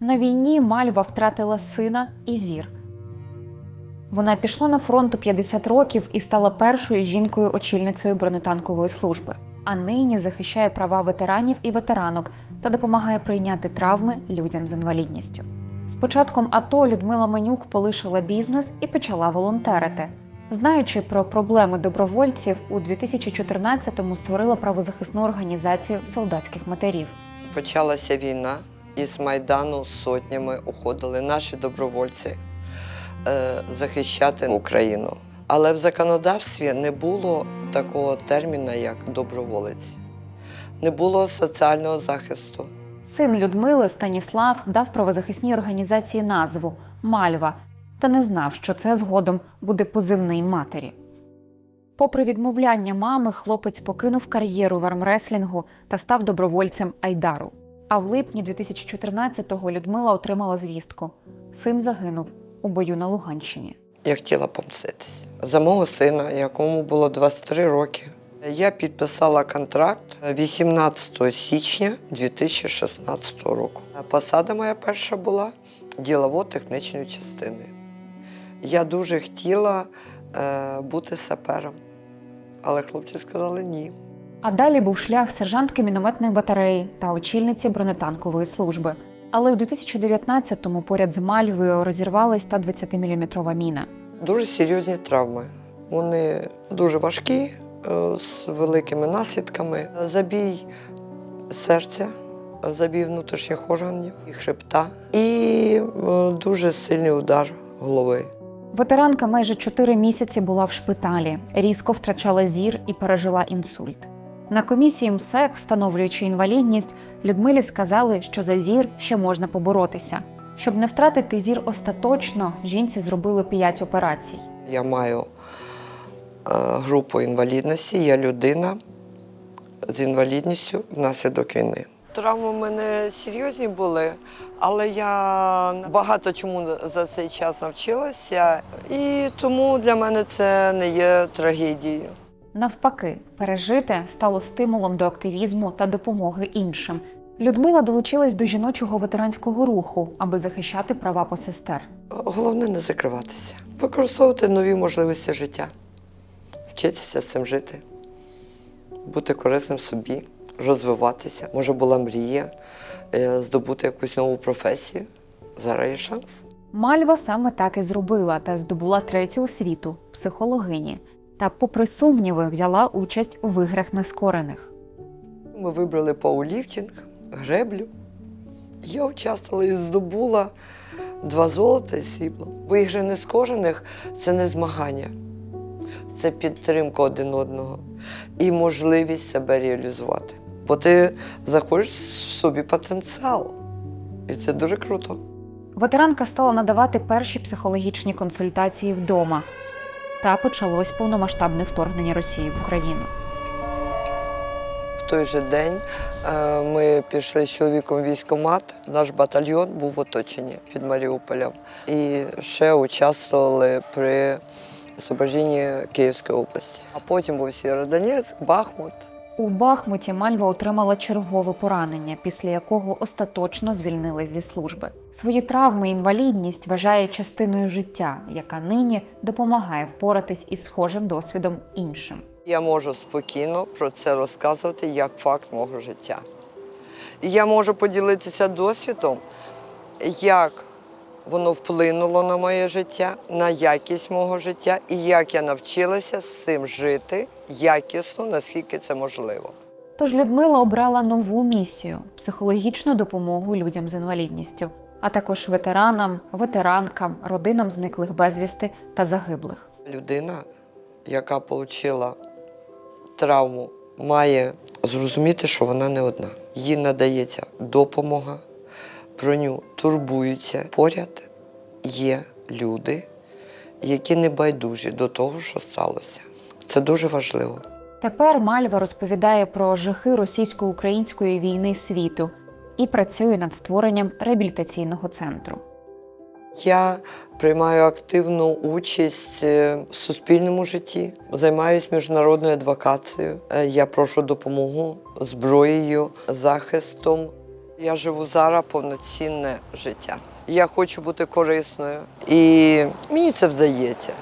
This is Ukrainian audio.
На війні Мальва втратила сина і зір. Вона пішла на фронт у 50 років і стала першою жінкою-очільницею бронетанкової служби. А нині захищає права ветеранів і ветеранок та допомагає прийняти травми людям з інвалідністю. З початком АТО Людмила Менюк полишила бізнес і почала волонтерити. Знаючи про проблеми добровольців, у 2014-му створила правозахисну організацію солдатських матерів. Почалася війна, і з Майдану сотнями уходили наші добровольці е, захищати Україну. Але в законодавстві не було такого терміна, як доброволець, не було соціального захисту. Син Людмили Станіслав дав правозахисній організації назву Мальва та не знав, що це згодом буде позивний матері. Попри відмовляння мами, хлопець покинув кар'єру в армреслінгу та став добровольцем Айдару. А в липні 2014-го Людмила отримала звістку: син загинув у бою на Луганщині. Я хотіла помститись. За мого сина, якому було 23 роки, я підписала контракт 18 січня 2016 року. Посада моя перша була ділово-технічної частини. Я дуже хотіла е, бути сапером, але хлопці сказали ні. А далі був шлях сержантки мінометної батареї та очільниці бронетанкової служби. Але у 2019-му поряд з Мальвою розірвалась та 20-мм міна. Дуже серйозні травми. Вони дуже важкі, е, з великими наслідками. Забій серця, забій внутрішніх органів і хребта і е, дуже сильний удар голови. Ветеранка майже 4 місяці була в шпиталі, різко втрачала зір і пережила інсульт. На комісії МСЕК, встановлюючи інвалідність, Людмилі сказали, що за зір ще можна поборотися. Щоб не втратити зір остаточно, жінці зробили 5 операцій. Я маю е, групу інвалідності, я людина з інвалідністю внаслідок війни. Травми в мене серйозні були, але я багато чому за цей час навчилася, і тому для мене це не є трагедією. Навпаки, пережите стало стимулом до активізму та допомоги іншим. Людмила долучилась до жіночого ветеранського руху, аби захищати права посестер. Головне не закриватися, використовувати нові можливості життя, вчитися з цим жити, бути корисним собі, розвиватися. Може, була мрія е, здобути якусь нову професію. Зараз є шанс. Мальва саме так і зробила та здобула третю освіту психологині. Та, попри сумніви, взяла участь у виграх нескорених. Ми вибрали пауліфтинг, греблю. Я участвувала і здобула два золота і срібло. Бо ігри нескорених це не змагання, це підтримка один одного і можливість себе реалізувати. Бо ти знаходиш в собі потенціал. І це дуже круто. Ветеранка стала надавати перші психологічні консультації вдома. Та почалось повномасштабне вторгнення Росії в Україну. В той же день е, ми пішли з чоловіком в військкомат. Наш батальйон був в оточенні під Маріуполем. І ще участвували при освобожденні Київської області. А потім був Сєвєродонецьк, Бахмут. У Бахмуті Мальва отримала чергове поранення, після якого остаточно звільнилась зі служби. Свої травми інвалідність вважає частиною життя, яка нині допомагає впоратись із схожим досвідом іншим. Я можу спокійно про це розказувати як факт мого життя. Я можу поділитися досвідом, як воно вплинуло на моє життя, на якість мого життя і як я навчилася з цим жити якісно, наскільки це можливо. Тож Людмила обрала нову місію психологічну допомогу людям з інвалідністю, а також ветеранам, ветеранкам, родинам зниклих безвісти та загиблих. Людина, яка отримала травму, має зрозуміти, що вона не одна. Їй надається допомога, про нього турбуються. Поряд є люди, які не байдужі до того, що сталося. Це дуже важливо. Тепер Мальва розповідає про жахи російсько-української війни світу і працює над створенням реабілітаційного центру. Я приймаю активну участь е, в суспільному житті, займаюся міжнародною адвокацією. Е, Я прошу допомогу зброєю, захистом. Я живу зараз повноцінне життя. Я хочу бути корисною, і мені це вдається.